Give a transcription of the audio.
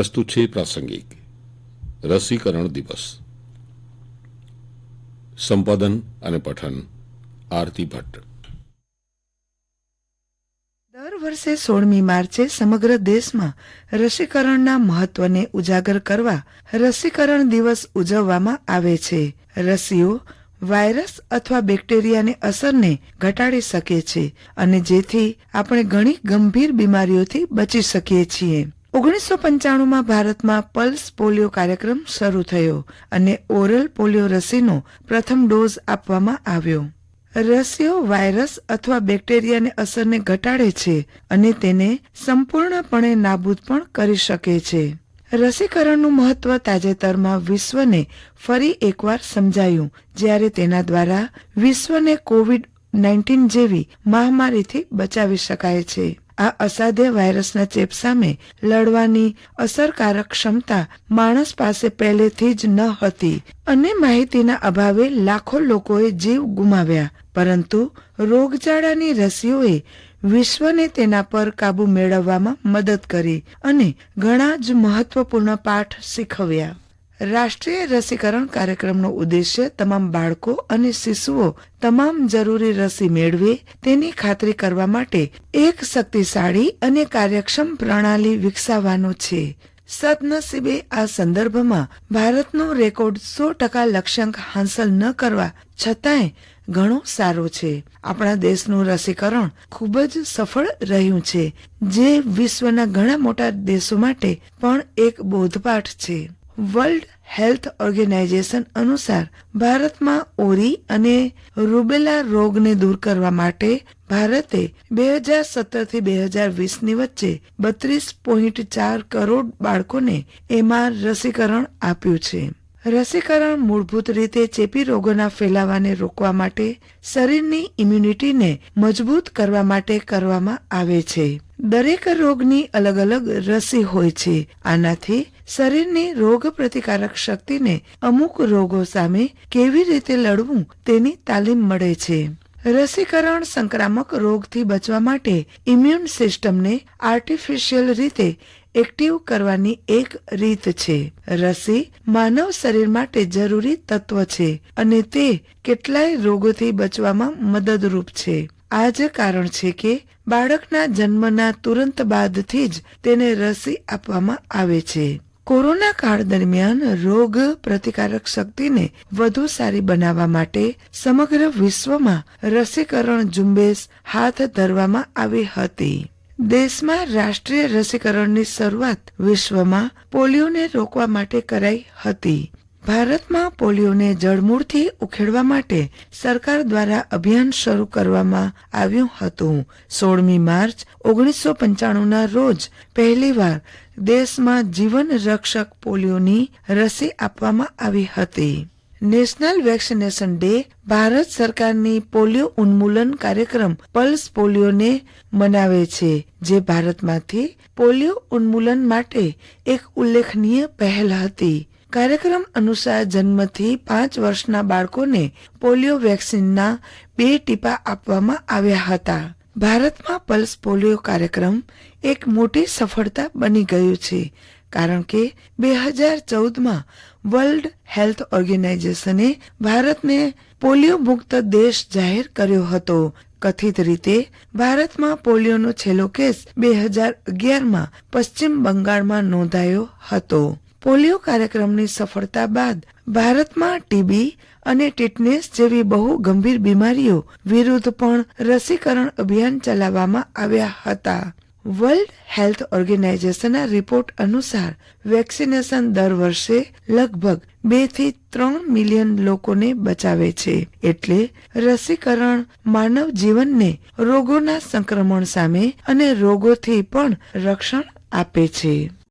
પ્રસ્તુત છે પ્રાસંગિક. રસીકરણ દિવસ. સંપાદન અને પઠન. આરતી ભટ્ટ. દર વર્ષે સોળમી માર્ચે સમગ્ર દેશમાં રસીકરણના મહત્વને ઉજાગર કરવા રસીકરણ દિવસ ઉજવવામાં આવે છે. રસીઓ વાયરસ અથવા બેક્ટેરિયાની અસરને ઘટાડી શકે છે અને જેથી આપણે ઘણી ગંભીર બીમારીઓથી બચી શકીએ છીએ. ઓગણીસો પંચાણુંમાં ભારતમાં પલ્સ પોલિયો કાર્યક્રમ શરૂ થયો અને ઓરલ પોલિયો રસીનો પ્રથમ ડોઝ આપવામાં આવ્યો. રસીઓ વાયરસ અથવા બેક્ટેરિયાની અસરને ઘટાડે છે અને તેને સંપૂર્ણપણે નાબૂદ પણ કરી શકે છે. રસીકરણનું મહત્વ તાજેતરમાં વિશ્વને ફરી એકવાર સમજાયું, જ્યારે તેના દ્વારા વિશ્વને કોવિડ નાઇન્ટીન જેવી મહામારીથી બચાવી શકાય છે. આ અસાધ્ય વાયરસના ચેપ સામે લડવાની અસરકારક ક્ષમતા માણસ પાસે પહેલેથી જ ન હતી અને માહિતીના અભાવે લાખો લોકોએ જીવ ગુમાવ્યા. પરંતુ રોગચાળાની રસીઓએ વિશ્વને તેના પર કાબુ મેળવવામાં મદદ કરી અને ઘણા જ મહત્વપૂર્ણ પાઠ શીખવ્યા. રાષ્ટ્રીય રસીકરણ કાર્યક્રમનો ઉદ્દેશ્ય તમામ બાળકો અને શિશુઓ તમામ જરૂરી રસી મેળવે તેની ખાતરી કરવા માટે એક શક્તિશાળી અને કાર્યક્ષમ પ્રણાલી વિકસાવવાનો છે. સદનસીબે આ સંદર્ભમાં ભારતનો રેકોર્ડ સો ટકા લક્ષ્યાંક હાંસલ ન કરવા છતાંય ઘણો સારો છે. આપણા દેશનું રસીકરણ ખૂબ જ સફળ રહ્યું છે, જે વિશ્વના ઘણા મોટા દેશો માટે પણ એક બોધપાઠ છે. વર્લ્ડ હેલ્થ ઓર્ગેનાઇઝેશન અનુસાર ભારતમાં ઓરી અને રૂબેલા રોગને દૂર કરવા માટે ભારતે બે હજાર સત્તરથી બે હજાર વીસની વચ્ચે બત્રીસ પોઈન્ટ ચાર કરોડ બાળકોને એમાં રસીકરણ આપ્યું છે. રસીકરણ મૂળભૂત રીતે ચેપી રોગોના ફેલાવાને રોકવા માટે શરીરની ઇમ્યુનિટીને મજબૂત કરવા માટે કરવામાં આવે છે. દરેક રોગની અલગ અલગ રસી હોય છે. આનાથી શરીરની રોગ પ્રતિકારક શક્તિને અમુક રોગો સામે કેવી રીતે લડવું તેની તાલીમ મળે છે. રસીકરણ સંક્રામક રોગથી બચવા માટે ઇમ્યુન સિસ્ટમને આર્ટિફિશિયલ રીતે એક્ટિવ કરવાની એક રીત છે. રસી માનવ શરીર માટે જરૂરી તત્વ છે અને તે કેટલાય રોગોથી બચવામાં મદદરૂપ છે. આ જ કારણ છે કે બાળકના જન્મના તુરંત બાદથી જ તેને રસી આપવામાં આવે છે. કોરોના કાળ દરમિયાન રોગ પ્રતિકારક શક્તિને વધુ સારી બનાવવા માટે સમગ્ર વિશ્વમાં રસીકરણ ઝુંબેશ હાથ ધરવામાં આવી હતી. દેશમાં રાષ્ટ્રીય રસીકરણની શરૂઆત વિશ્વમાં પોલિયોને રોકવા માટે કરાઈ હતી. ભારતમાં પોલિયોને જડમૂળથી ઉખેડવા માટે સરકાર દ્વારા અભિયાન શરૂ કરવામાં આવ્યું હતું. સોળમી માર્ચ ઓગણીસો પંચાણુંના રોજ પહેલીવાર દેશમાં જીવન રક્ષક પોલિયોની રસી આપવામાં આવી હતી. નેશનલ વેક્સિનેશન ડે ભારત સરકારની પોલિયો ઉન્મૂલન કાર્યક્રમ પલ્સ પોલિયોને મનાવે છે, જે ભારતમાંથી પોલિયો ઉન્મૂલન માટે એક ઉલ્લેખનીય પહેલ હતી. કાર્યક્રમ અનુસાર જન્મથી પાંચ વર્ષના બાળકોને પોલિયો વેક્સિનના બે ટીપા આપવામાં આવ્યા હતા. ભારતમાં પલ્સ પોલિયો કાર્યક્રમ એક મોટી સફળતા બની ગયું છે, કારણ કે બે હજાર ચૌદમાં વર્લ્ડ હેલ્થ ઓર્ગેનાઇઝેશને ભારતને પોલિયો મુક્ત દેશ જાહેર કર્યો હતો. કથિત રીતે, ભારતમાં પોલિયોનો છેલ્લો કેસ બે હજાર અગિયારમાં પશ્ચિમ બંગાળમાં નોંધાયો હતો. પોલિયો કાર્યક્રમની સફળતા બાદ ભારતમાં ટીબી અને ટીટનેસ જેવી બહુ ગંભીર બીમારીઓ વિરુદ્ધ પણ રસીકરણ અભિયાન ચલાવવામાં આવ્યા હતા. વર્લ્ડ હેલ્થ ઓર્ગેનાઇઝેશનના રિપોર્ટ અનુસાર વેક્સિનેશન દર વર્ષે લગભગ બેથી ત્રણ મિલિયન લોકોને બચાવે છે. એટલે રસીકરણ માનવ જીવનને રોગોના સંક્રમણ સામે અને રોગોથી પણ રક્ષણ આપે છે.